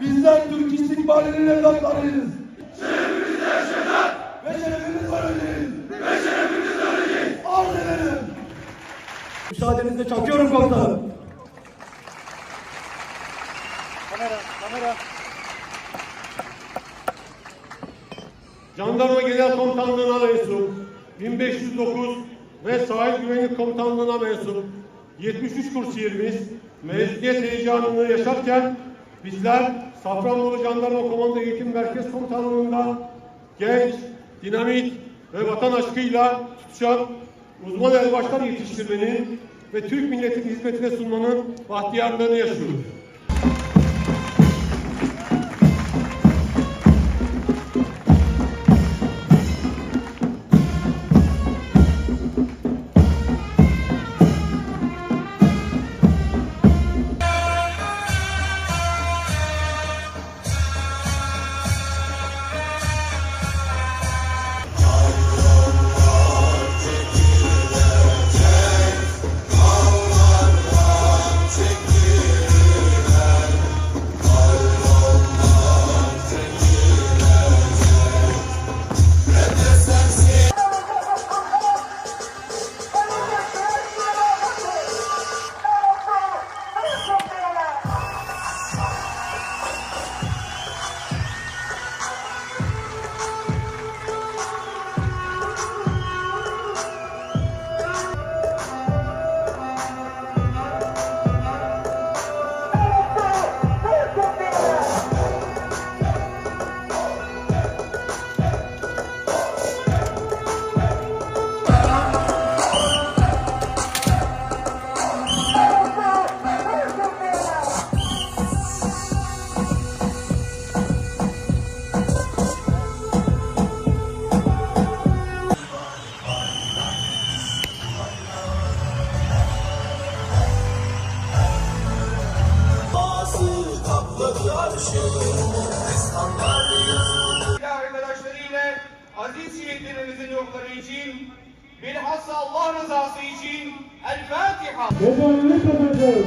Bizler Türk istikbalinin evlatlarıyız. Şerefimizde şeref. Ve şerefimizle öleceğiz. Ve şerefimizle öleceğiz. Arz ederim. Müsaadenizle çakıyorum komutanım. Jandarma Genel Komutanlığı'na mensup 1509 ve Sahil Güvenlik Komutanlığı'na mensup 73 kursiyerimiz mezuniyet heyecanını yaşarken bizler Safranbolu Jandarma Komando Eğitim Merkez Komutanlığı'nda genç, dinamik ve vatan aşkıyla tutuşan uzman erbaşlar yetiştirmenin ve Türk milletinin hizmetine sunmanın bahtiyarlığını yaşıyoruz. Arkadaşlarıyla aziz şehitlerimizin yokları için bilhassa Allah rızası için El Fatiha. Bedelini katacağız.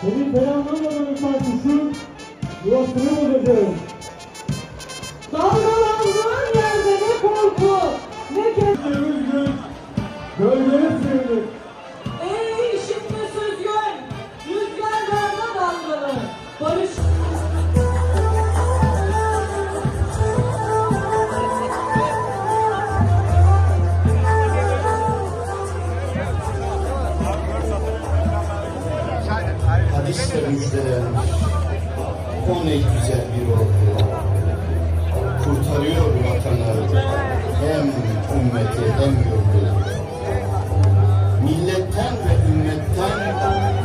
Senin beyanlamaların karşısı yuvasını bozacağız. Dalgalandığın hadisle müjdelenmiş. O ne güzel bir ordu. Kurtarıyor vatanı hem ümmeti hem yurdu. Milletten ve ümmetten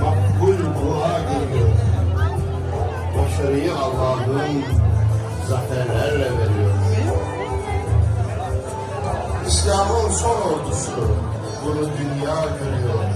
makbul dua geliyor. Başarıyı Allah'ın zaferlerle veriyor. İslam'ın son ordusu bunu dünya görüyor.